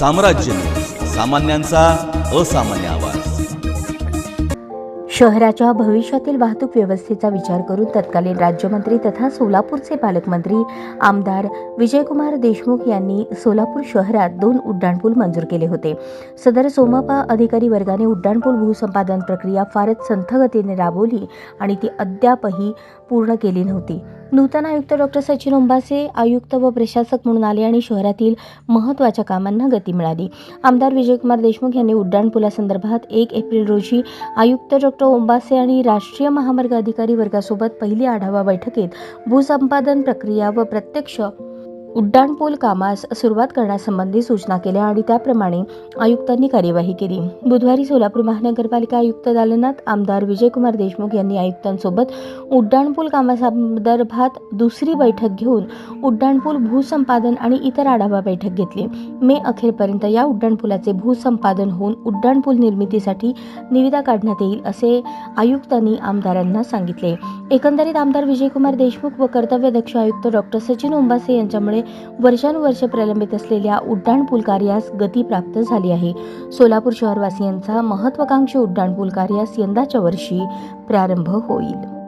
साम्राज्य. सामान्यांचा असामान्य आवाज. शहराच्या भविष्यातील वाहतूक व्यवस्थेचा विचार करून तत्कालीन राज्यमंत्री तथा सोलापूरचे पालकमंत्री आमदार विजयकुमार देशमुख यांनी सोलापूर शहरात दोन उड्डाणपूल मंजूर केले होते. सदर सोमापा अधिकारी वर्गाने उड्डाणपूल भूसंपादन प्रक्रिया फारच संथगतीने राबवली आणि ती अद्यापही पूर्ण केली नव्हती. नूतन आयुक्त डॉक्टर सचिन ओंबासे आयुक्त व प्रशासक म्हणून आले आणि शहरातील महत्त्वाच्या कामांना गती मिळाली. आमदार विजयकुमार देशमुख यांनी उड्डाणपुलासंदर्भात एक एप्रिल रोजी आयुक्त डॉक्टर ओंबासे आणि राष्ट्रीय महामार्ग अधिकारी वर्गासोबत पहिली आढावा बैठकीत भूसंपादन प्रक्रिया व प्रत्यक्ष उड्डाणपूल कामास सुरुवात करण्यासंबंधी सूचना केल्या आणि त्याप्रमाणे आयुक्तांनी कार्यवाही केली. बुधवारी सोलापूर महानगरपालिका आयुक्त दालनात आमदार विजयकुमार देशमुख यांनी आयुक्तांसोबत उड्डाणपूल कामासंदर्भात दुसरी बैठक घेऊन उड्डाणपूल भूसंपादन आणि इतर आढावा बैठक घेतली. मे अखेरपर्यंत या उड्डाणपुलाचे भूसंपादन होऊन उड्डाणपूल निर्मितीसाठी निविदा काढण्यात येईल असे आयुक्तांनी आमदारांना सांगितले. एकंदरीत आमदार विजयकुमार देशमुख व कर्तव्यदक्ष आयुक्त डॉक्टर सचिन ओंबासे यांच्यामुळे वर्षानुवर्षे प्रलंबित असलेल्या उड्डाणपूल कार्यास गती प्राप्त झाली आहे. सोलापूर शहरवासियांचा महत्वाकांक्षी उड्डाणपूल कार्यास यंदाच्या वर्षी प्रारंभ होईल.